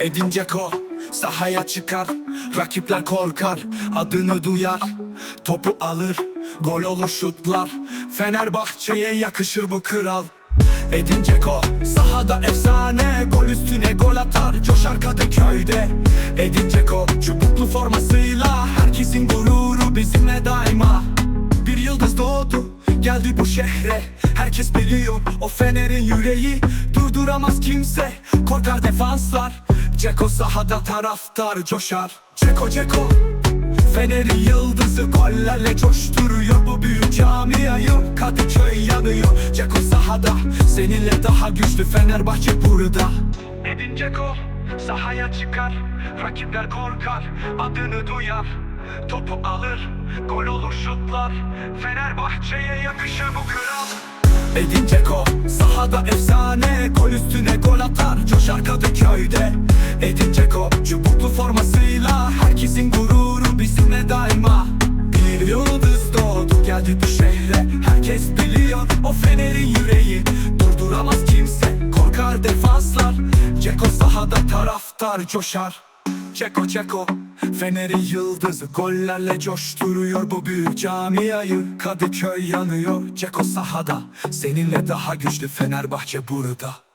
Edin Dzeko sahaya çıkar Rakipler korkar adını duyar Topu alır gol olur şutlar. Fenerbahçe'ye yakışır bu kral. Edin Dzeko sahada efsane Gol üstüne gol atar coşar Kadıköy'de. Edin Dzeko çubuklu formasıyla Herkesin gururu bizimle daima. Bir yıldız doğdu geldi bu şehre. Herkes biliyor o Fener'in yüreği Durduramaz kimse. Korkar defanslar Ceko sahada taraftar coşar. Ceko Ceko. Fener'in yıldızı gollerle coşturuyor. Bu büyük camiayı Kadıköy yanıyor. Ceko sahada seninle daha güçlü Fenerbahçe burada. Edin Ceko sahaya çıkar. Rakipler korkar adını duyar. Topu alır gol olur şutlar. Fenerbahçe'ye yakışır bu kral. Edin Dzeko sahada efsane. Gol üstüne gol atar. Coşar Kadıköy'de bizimle daima Bir yıldız doğdu. Geldi bu şehre Herkes biliyor. O Fener'in yüreği Durduramaz kimse. Korkar defanslar Dzeko sahada taraftar coşar. Çeko Çeko Fener'in yıldızı. Gollerle coşturuyor bu büyük camiayı. Kadıköy yanıyor Ceko sahada. Seninle daha güçlü Fenerbahçe burada